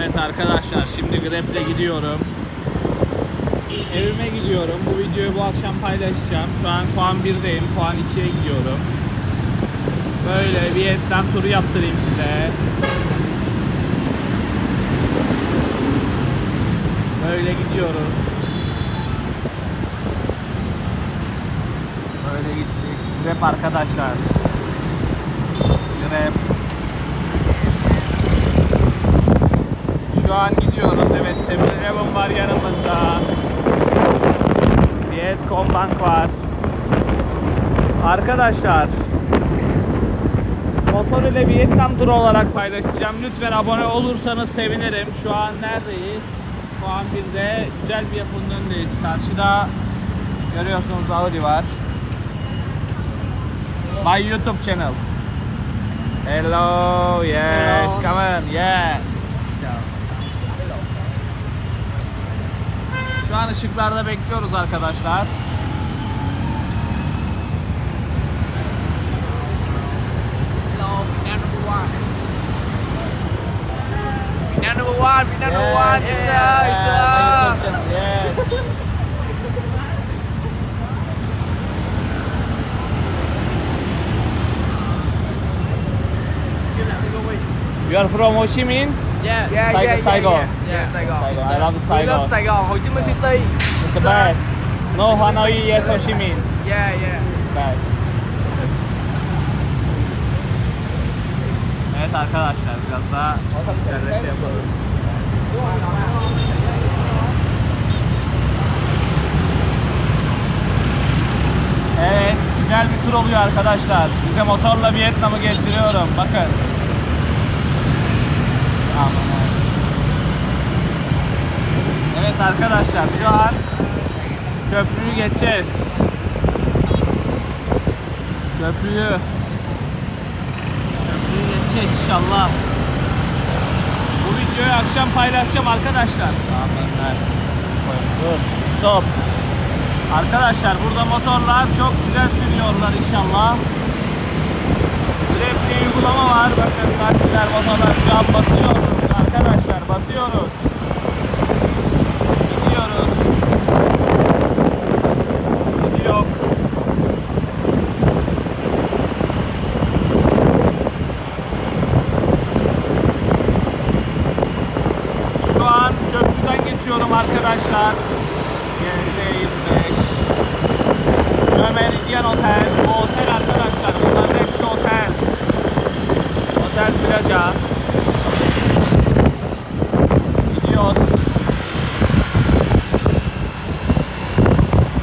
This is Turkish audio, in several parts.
Evet arkadaşlar şimdi Grab'le gidiyorum. Evime gidiyorum. Bu videoyu bu akşam paylaşacağım. Şu an puan 1'deyim. Puan 2'ye gidiyorum. Böyle Vietnam turu yaptırayım size. Böyle gidiyoruz. Böyle gittik. Grab arkadaşlar. Grab. Şu an gidiyoruz. Evet 7-Eleven var yanımızda. Vietcombank var. Arkadaşlar Motor ile Vietnam turu olarak paylaşacağım. Lütfen abone olursanız sevinirim. Şu an neredeyiz? Şu an bir de güzel bir yapının önündeyiz. Karşıda görüyorsunuz Audi var. My YouTube channel. Hello, yes, Hello. come on, yeah. Şu an ışıklarda bekliyoruz arkadaşlar. Number one. Number number one, yes, yes, sir. Yes. You are from Ho Chi Minh? Yeah, yeah, Sài- yeah, yeah, Gòn. yeah, yeah. Sài Gòn, yes, I love. Sài We love Gòn, Hồ Chí Minh City. It's the best. No Hanoi, yes Ho Chi Minh. Yeah, yeah. Best. Evet arkadaşlar biraz daha güzelleşe yapalım. Evet güzel bir tur oluyor arkadaşlar. Size motorla Vietnam'ı gezdiriyorum. Bakın. Aman ha. Evet arkadaşlar şu an köprüyü geçeceğiz. Köprüyü Köprüyü geçeceğiz inşallah. Bu videoyu akşam paylaşacağım arkadaşlar. Dur. Stop. Arkadaşlar burada motorlar çok güzel sürüyorlar inşallah. Diye uygulama var. Bakın taksiler, motorlar şu an basıyoruz. Arkadaşlar basıyoruz. Gidiyoruz. Gidiyor. Şu an geçiyorum arkadaşlar. GS25. Le Meridien Otel. Bu otel arkadaşlar. Bunların hepsi otel. Otel plaja. Gidiyoruz.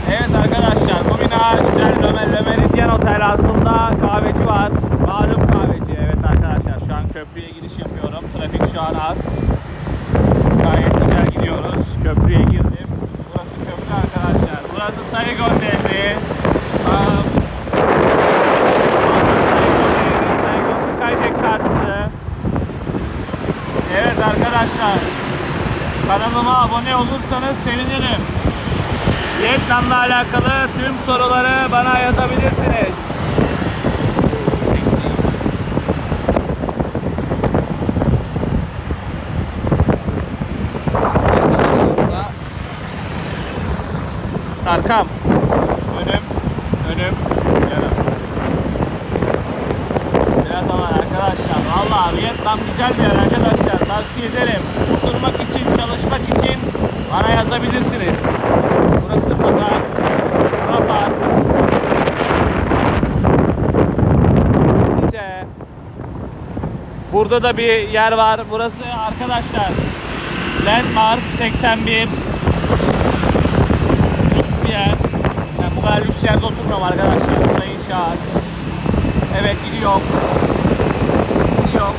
Evet arkadaşlar bu bina güzel Le, Meridien Otel altında kahveci var. Malum kahveci. Evet arkadaşlar şu an köprüye giriş yapıyorum. Trafik şu an az. Gayet güzel gidiyoruz. Köprüye girdim. Burası köprü arkadaşlar. Burası Saigon Nehri. Sağ... Saigon Nehri, Saigon Skydeck karşısı. Evet arkadaşlar. Kanalıma abone olursanız sevinirim. Vietnam'la alakalı tüm soruları bana yazabilirsiniz. Arkam. Önüm. Önüm. Yanım. Biraz zaman arkadaşlar. Vallahi Vietnam güzel bir yer arkadaşlar. Tavsiye ederim. Oturmak için, çalışmak için bana yazabilirsiniz. Burası pazar. Bura park. İşte. Burada da bir yer var. Burası arkadaşlar. Landmark 81 lüks bir yer. Ben bu kadar lüks yerde oturmuyorum arkadaşlar. Burada inşaat. Evet. Gidiyor. Gidiyor.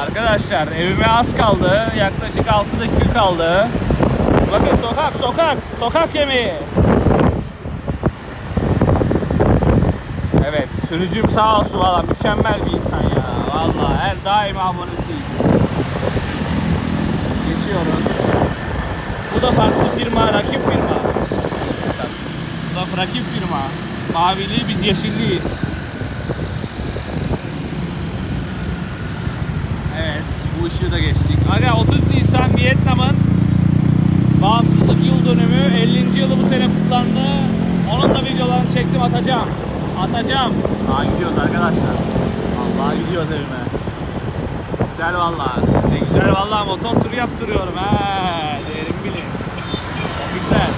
Arkadaşlar evime az kaldı. Yaklaşık 6 dakika kaldı. Bakın sokak sokak. Sokak yemeği. Evet sürücüm sağ olsun valla mükemmel bir insan ya. Valla her daim abonesiyiz. Geçiyorum. Bu da farklı firma, rakip firma. Bu da rakip firma. Mavili biz yeşilliyiz. Evet, bu ışığı da geçtik. Aga 30 Nisan Vietnam'ın bağımsızlık yıl dönümü 50. yılı bu sene kutlandı. Onun da videolarını çektim atacağım. Atacağım. Aa gidiyoruz arkadaşlar. Allah gidiyoruz evime. Güzel vallahi. Size güzel vallahi motor turu yaptırıyorum ha. Değerim bilin. Güzel.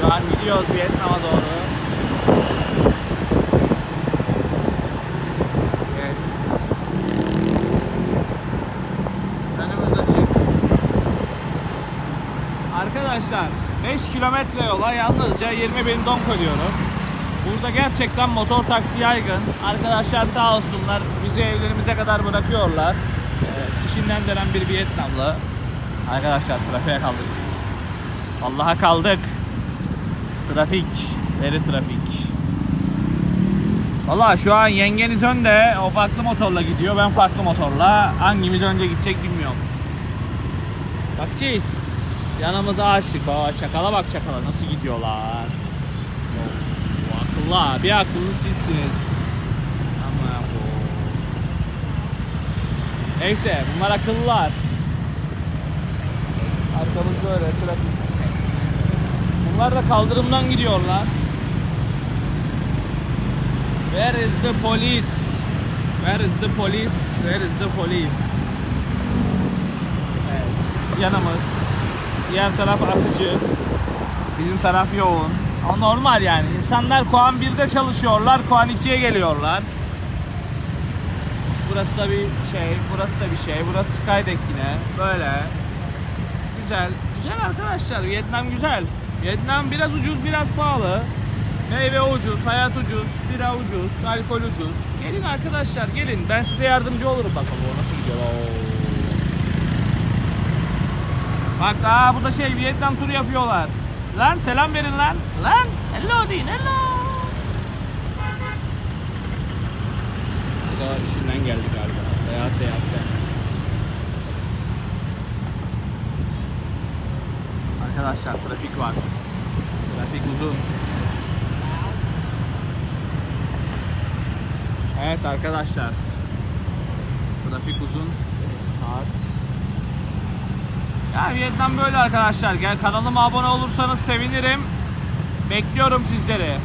Şu an gidiyoruz Vietnam'a doğru. Arkadaşlar 5 kilometre yola yalnızca 20 bin dong ödüyorum. Burada gerçekten motor taksi yaygın. Arkadaşlar sağ olsunlar bizi evlerimize kadar bırakıyorlar. Evet, işinden dönen bir Vietnamlı. Arkadaşlar trafiğe kaldık. Allah'a kaldık. Trafik. Veri trafik. Valla şu an yengeniz önde. O farklı motorla gidiyor. Ben farklı motorla. Hangimiz önce gidecek bilmiyorum. Bakacağız. Yanımıza aşık. Aa, çakala bak çakala nasıl gidiyorlar. Oo, akıllı ha. Bir akıllı sizsiniz. Ama bu. Neyse bunlar akıllılar. Arkamız böyle trafik. Bunlar da kaldırımdan gidiyorlar. Where is the police? Where is the police? Where is the police? Evet. Yanımız. Diğer taraf akıcı. Bizim taraf yoğun. Ama normal yani. İnsanlar Kuan 1'de çalışıyorlar. Kuan 2'ye geliyorlar. Burası da bir şey. Burası da bir şey. Burası Skydeck yine. Böyle. Güzel. Güzel arkadaşlar. Vietnam güzel. Vietnam biraz ucuz, biraz pahalı. Meyve ucuz, hayat ucuz, bira ucuz, alkol ucuz. Gelin arkadaşlar gelin. Ben size yardımcı olurum bakalım o nasıl gidiyor. Oo. Bak aa bu da şey Vietnam turu yapıyorlar. Lan selam verin lan. Lan hello deyin hello. Bu da işinden geldi galiba. Veya seyahatte. Arkadaşlar trafik var. Trafik uzun. Evet arkadaşlar. Trafik uzun. Saat. Ya Vietnam böyle arkadaşlar. Gel kanalıma abone olursanız sevinirim. Bekliyorum sizleri.